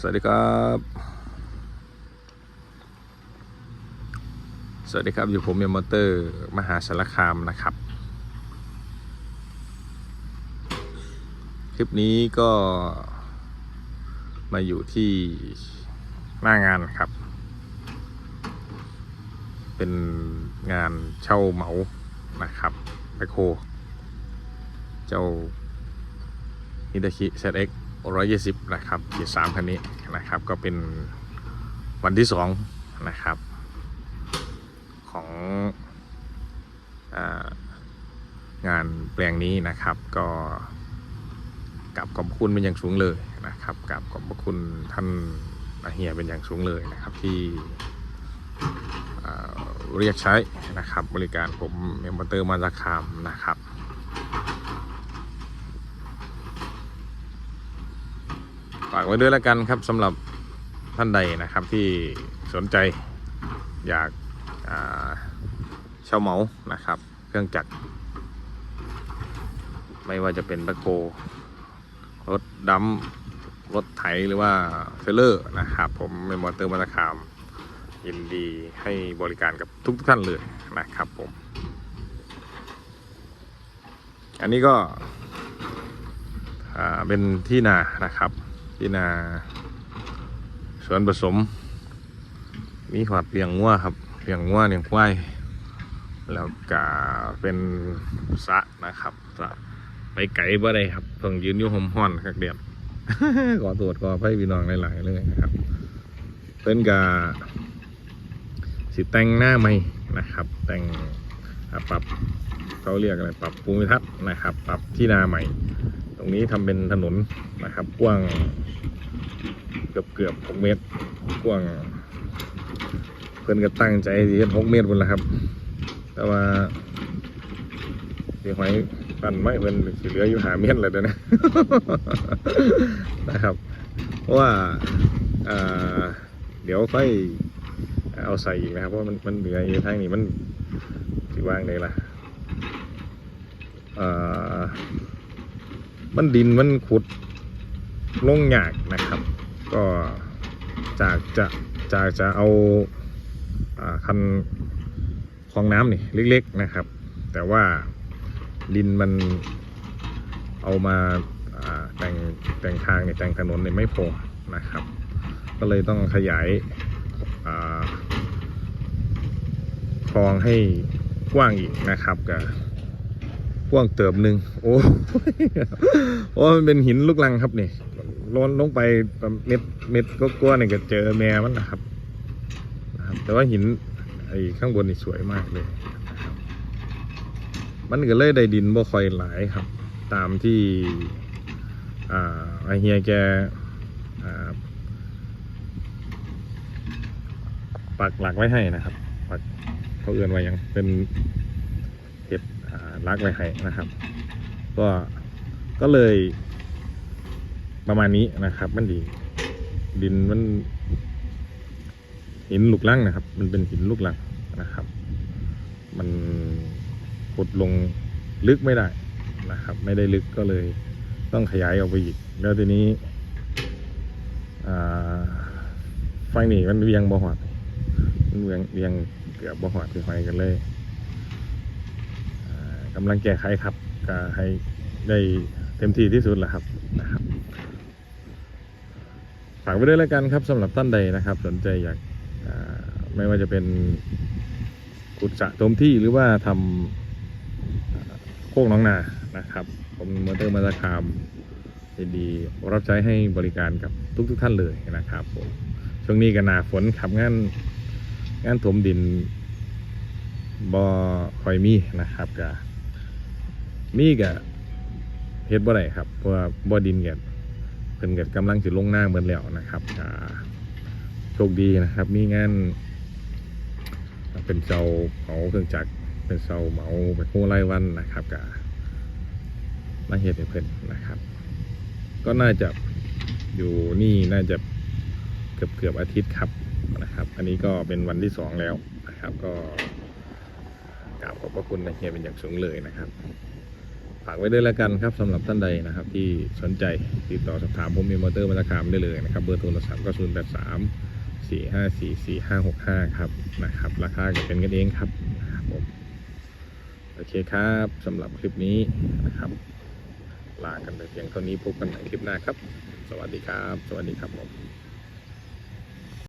สวัสดีครับ สวัสดีครับ อยู่ผมเมียมอเตอร์ มหาสารคามนะครับ คลิปนี้ก็มาอยู่ที่หน้างานครับ เป็นงานเช่าเหมานะครับแบโฮเจ้าฮิตาชิ ZX 120 นะครับขีดสามคันนี้นะครับ ก็เป็นวันที่สองนะครับ ขององานแปลงนี้นะครับก็กลับขอบคุณเป็นอย่างสูงเลยนะครับกลับขอบพระคุณท่านอาเฮียเป็นอย่างสูงเลยนะครับที่เรียกใช้นะครับบริการผมเมมเบอร์เตอร์มาราคามนะครับ ฝากไว้ด้วยแล้วกันครับสำหรับท่านใดนะครับที่สนใจอยากเช่าเหมานะครับ เครื่องจักร ไม่ว่าจะเป็นแบคโฮรถดัมรถไถหรือว่าเทรลเลอร์นะครับผมเป็นมอเตอร์มาตรคามยินดีให้บริการกับทุกท่านเลยนะครับผม อันนี้ก็เป็นที่นานะครับ ที่นาสวนผสม มีหอดเลี้ยงงัวครับเลี้ยงงัวเลี้ยงควายแล้วก็เป็นสะนะครับสะไปไกลบ่ได้ครับเพิ่งยืนอยู่หอมห้อนคักเดียบขอตรวจขอให้พี่น้องหลายๆเลยนะครับเพิ่นกาสิแต่งหน้าใหม่นะครับ แต่งปรับเขาเรียกอะไรปรับภูมิทัศน์นะครับ ปรับที่นาใหม่ ตรงนี้ทำเป็นถนนนะครับ กว้างเกือบเกือบหกเมตร กว้าง เพื่อนก็ตั้งใจที่จะหกเมตรบนละครับ แต่ว่าเดี๋ยวไว้ปั่นไม่เพื่อนสิเหลืออยู่หาเมตรเลยเดี๋ยวนะนะครับ เพราะว่าเดี๋ยวค่อยเอาใส่อีกนะครับเพราะมันมันเหลืออยู่ทางนี้มันสิว่างเลยล่ะอ่า มันดินมันขุดลงยากนะครับ ก็จากจะจากจะเอาอคันคลองน้ำนี่เล็กๆนะครับ แต่ว่าดินมันเอามาแต่งแต่งทางเนี่ยแต่งถนนเนี่ยไม่พอนะครับ ก็เลยต้องขยายคลองให้กว้างอีกนะครับกับ กว้างเติบหนึ่งโอ้โอ้มันเป็นหินลูกลังครับนี่ล้นลงไปเม็ดเม็ดก็กลัวเนี่ยก็เจอแม่มันนะครับนะครับ แต่ว่าหินไอ้ข้างบนนี่สวยมากเลย มันก็เลยได้ดินบ่คอยหลายครับ ตามที่อ่าไอเฮียแกปักหลักไว้ให้นะครับปักเขาเอื่นไว้ยังเป็น รักไว้ให้นะครับ ก็ก็เลยประมาณนี้นะครับ มันดี ดินมันหินลูกลังนะครับ มันเป็นหินลูกลังนะครับ มันขุดลงลึกไม่ได้นะครับ ไม่ได้ลึกก็เลยต้องขยายออกไปอีก แล้วทีนี้ไฟนี่มันเวียงบ่หอดมันเวียงเวียงเกือบบ่หอดคือไฟกันเลย กำลังแก้ไขครับก็ให้ได้เต็มที่ที่สุดแหละครับนะครับฝากไว้ด้วยแล้วกันครับสำหรับท่านใดนะครับ สนใจอยากไม่ว่าจะเป็นขุดสะเตมที่หรือว่าทำอ่าโคกน้องนานะครับ ผมมอเตอร์มาตาคามดีรับใช้ให้บริการกับทุกๆทท่านเลยนะครับผมช่วงนี้ก็หนาฝนขับงานงานถมดินบอคอยมีนะครับกะ มีกะเฮ็ดบ่ได้ครับ เพราะว่าบ่ดินกะเพิ่นกะกำลังสิลงหน้าเหมือนแล้วนะครับกะโชคดีนะครับ มีงานเป็นเสาเหมาเครื่องจักรเป็นเสาเหมาไปโคไล่วันนะครับกะมาเฮ็ดให้เพิ่นนะครับ ก็น่าจะอยู่นี่น่าจะเกือบเกือบอาทิตย์ครับนะครับ อันนี้ก็เป็นวันที่สองแล้วนะครับ ก็กราบขอบพระคุณนะเฮียเป็นอย่างสูงเลยนะครับ ฝากไว้ด้วยแล้วกันครับสำหรับท่านใดนะครับ ที่สนใจติดต่อสอบถามผมมีมอเตอร์มาตรคามได้เลยนะครับ เบอร์โทรศัพท์ก็ศูนย์แปดสามสี่ห้าสี่สี่ห้าหกห้าครับนะครับ ราคาก็เป็นกันเองครับนะครับผมโอเคครับสำหรับคลิปนี้นะครับลากันไปเพียงเท่านี้พบกันใหม่คลิปหน้าครับ สวัสดีครับ สวัสดีครับผม